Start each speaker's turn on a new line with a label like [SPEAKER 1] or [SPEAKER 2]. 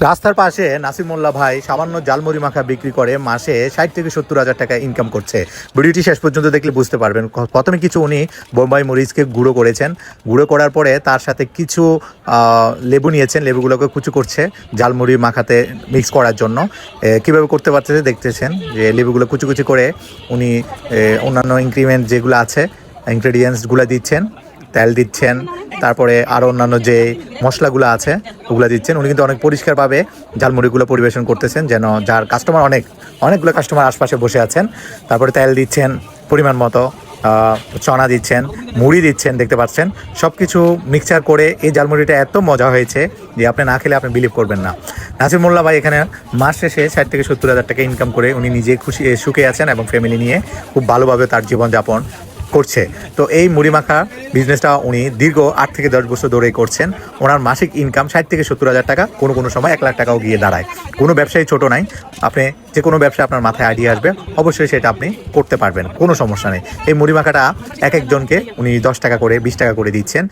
[SPEAKER 1] রাস্তার পাশে নাসিম মোল্লা ভাই সামান্য জালমুড়ি মাখা বিক্রি করে মাসে ষাট থেকে সত্তর হাজার টাকা ইনকাম করছে। ভিডিওটি শেষ পর্যন্ত দেখলে বুঝতে পারবেন। প্রথমে কিছু উনি বোম্বাই মরিচকে গুঁড়ো করেছেন। গুঁড়ো করার পরে তার সাথে কিছু লেবু নিয়েছেন। লেবুগুলোকে কুচু করছে জালমুড়ি মাখাতে মিক্স করার জন্য। কীভাবে করতে পারতেছে দেখতেছেন যে লেবুগুলো কুচু কুচি করে উনি অন্যান্য ইনক্রিমেন্ট যেগুলো আছে ইনগ্রেডিয়েন্টসগুলো দিচ্ছেন। তেল দিচ্ছেন, তারপরে আরও অন্যান্য যে মশলাগুলো আছে, ওগুলো দিচ্ছেন। উনি কিন্তু অনেক পরিষ্কারভাবে ঝালমুড়িগুলো পরিবেশন করতেছেন, যেন যার কাস্টমার অনেক, অনেকগুলো কাস্টমার আশপাশে বসে আছেন। তারপরে তেল দিচ্ছেন, পরিমাণ মতো চনা দিচ্ছেন, মুড়ি দিচ্ছেন, দেখতে পাচ্ছেন। সব কিছু মিক্সচার করে এই জালমুড়িটা এত মজা হয়েছে যে আপনি না খেলে আপনি বিলিভ করবেন না। নাসির মোল্লা ভাই এখানে মাস শেষে ষাট থেকে সত্তর হাজার টাকা ইনকাম করে উনি নিজে খুশি সুখে আছেন এবং ফ্যামিলি নিয়ে খুব ভালোভাবে তার জীবনযাপন করছে। তো এই মুড়ি মাখা বিজনেসটা উনি দীর্ঘ আট থেকে দশ বছর ধরেই করছেন। ওনার মাসিক ইনকাম ষাট থেকে সত্তর হাজার টাকা, কোনো কোনো সময় এক লাখ টাকাও গিয়ে দাঁড়ায়। কোনো ব্যবসায়ী ছোট নাই। আপনি যে কোনো ব্যবসা আপনার মাথায় আইডিয়া আসবে, অবশ্যই সেটা আপনি করতে পারবেন, কোনো সমস্যা নেই। এই মুড়ি মাখাটা এক একজনকে উনি দশ টাকা করে, বিশ টাকা করে দিচ্ছেন।